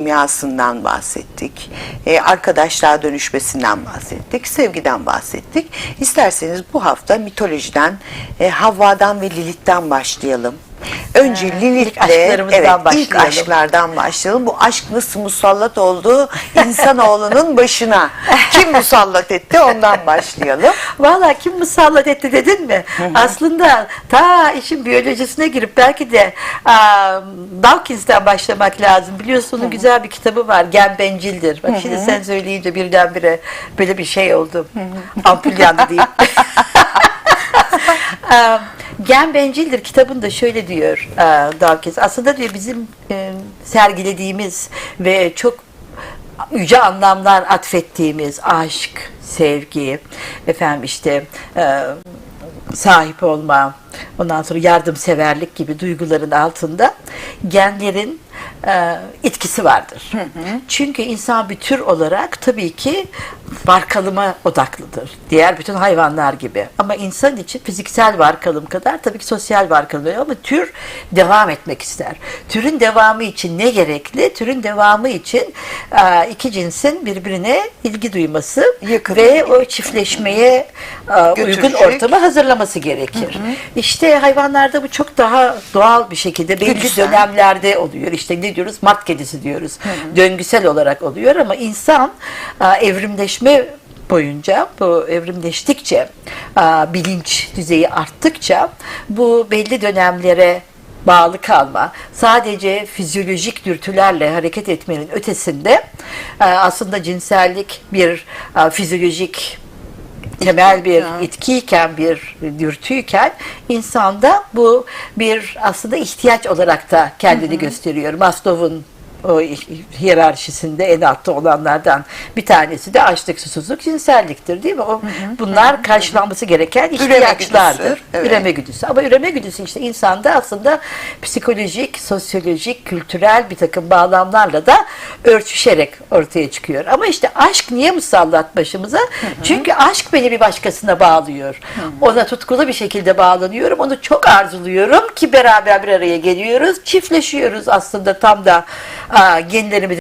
kimyasından bahsettik. E, arkadaşlığa dönüşmesinden bahsettik. Sevgiden bahsettik. İsterseniz bu hafta mitolojiden e, Havva'dan ve Lilith'ten başlayalım. Önce Lilith'le aşklarımızdan evet, ilk aşklardan başlayalım. Bu aşk nasıl musallat oldu insanoğlunun başına? Kim musallat etti ondan başlayalım. Valla kim musallat etti dedin mi? Aslında ta işin biyolojisine girip belki de aa, Dawkins'ten başlamak lazım. Biliyorsun onun güzel bir kitabı var. Gen bencildir. Bak şimdi sen söyleyince birdenbire böyle bir şey oldu. Ampul yandı diyeyim. Aa, Gen bencildir kitabında şöyle diyor aa, Dawkins. Aslında diyor bizim e, sergilediğimiz ve çok yüce anlamlar atfettiğimiz aşk, sevgi, efendim işte e, sahip olma, ondan sonra yardımseverlik gibi duyguların altında genlerin e, etkisi vardır. Çünkü insan bir tür olarak tabii ki varkalıma odaklıdır. Diğer bütün hayvanlar gibi. Ama insan için fiziksel varkalım kadar tabii ki sosyal varkalım ama tür devam etmek ister. Türün devamı için ne gerekli? Türün devamı için e, iki cinsin birbirine ilgi duyması Yakın. ve o çiftleşmeye e, uygun Götürecek. ortamı hazırlaması gerekir. İşte hayvanlarda bu çok daha doğal bir şekilde belli Güdüsel. dönemlerde oluyor. İşte ne diyoruz? Mart kedisi diyoruz. Döngüsel olarak oluyor ama insan e, evrimleşme boyunca bu evrimleştikçe bilinç düzeyi arttıkça bu belli dönemlere bağlı kalma, sadece fizyolojik dürtülerle hareket etmenin ötesinde aslında cinsellik bir fizyolojik temel bir etkiyken, bir dürtüyken insanda bu bir aslında ihtiyaç olarak da kendini gösteriyor. Maslow'un o hiyerarşisinde en altta olanlardan bir tanesi de açlık, susuzluk, cinselliktir değil mi? O bunlar karşılanması gereken ihtiyaçlardır. güdüsü, evet. Üreme güdüsü. Ama üreme güdüsü işte insanda aslında psikolojik, sosyolojik, kültürel bir takım bağlamlarla da örtüşerek ortaya çıkıyor. Ama işte aşk niye musallat başımıza? Çünkü aşk beni bir başkasına bağlıyor. Ona tutkulu bir şekilde bağlanıyorum. Onu çok arzuluyorum ki beraber bir araya geliyoruz. Çiftleşiyoruz aslında tam da aa, genlerimizi